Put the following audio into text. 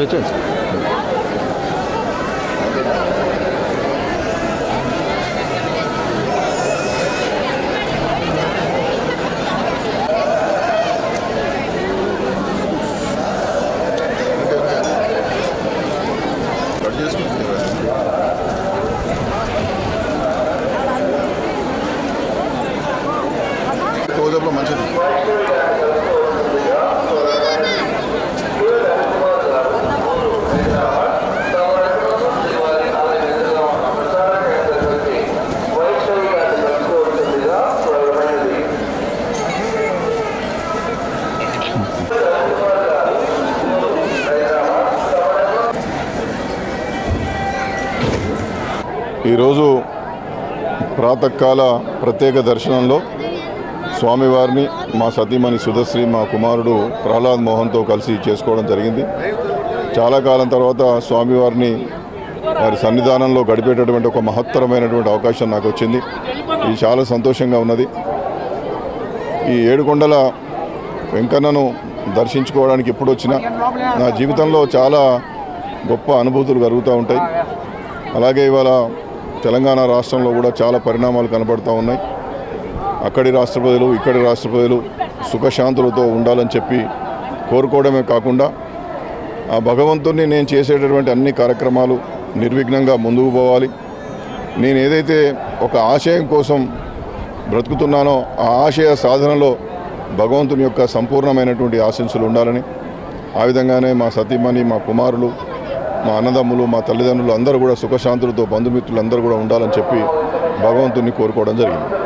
కూర్చోండి కట్ చేసుకుంటుంది ఈరోజు ప్రాతకాల ప్రత్యేక దర్శనంలో స్వామివారిని మా సతీమణి సుధశ్రీ మా కుమారుడు ప్రహ్లాద్ మోహన్తో కలిసి చేసుకోవడం జరిగింది. చాలా కాలం తర్వాత స్వామివారిని వారి సన్నిధానంలో గడిపేటటువంటి ఒక మహత్తరమైనటువంటి అవకాశం నాకు వచ్చింది. ఇది చాలా సంతోషంగా ఉన్నది. ఈ ఏడుకొండల వెంకన్నను దర్శించుకోవడానికి ఎప్పుడు వచ్చినా నా జీవితంలో చాలా గొప్ప అనుభూతులు కలుగుతూ ఉంటాయి. అలాగే ఇవాళ తెలంగాణ రాష్ట్రంలో కూడా చాలా పరిణామాలు కనబడుతూ ఉన్నాయి. అక్కడి రాష్ట్రపతులు ఇక్కడి రాష్ట్రపతులు సుఖశాంతులతో ఉండాలని చెప్పి కోరుకోవడమే కాకుండా ఆ భగవంతుని నేను చేసేటటువంటి అన్ని కార్యక్రమాలు నిర్విఘ్నంగా ముందుకు పోవాలి. నేను ఏదైతే ఒక ఆశయం కోసం బ్రతుకుతున్నానో ఆ ఆశయ సాధనలో భగవంతుని యొక్క సంపూర్ణమైనటువంటి ఆశంసులు ఉండాలని ఆ విధంగానే మా సతీమణి మా కుమారులు మా అన్నదమ్ములు మా తల్లిదండ్రులు అందరూ కూడా సుఖశాంతులతో బంధుమిత్రులు అందరూ కూడా ఉండాలని చెప్పి భగవంతుని కోరుకోవడం జరిగింది.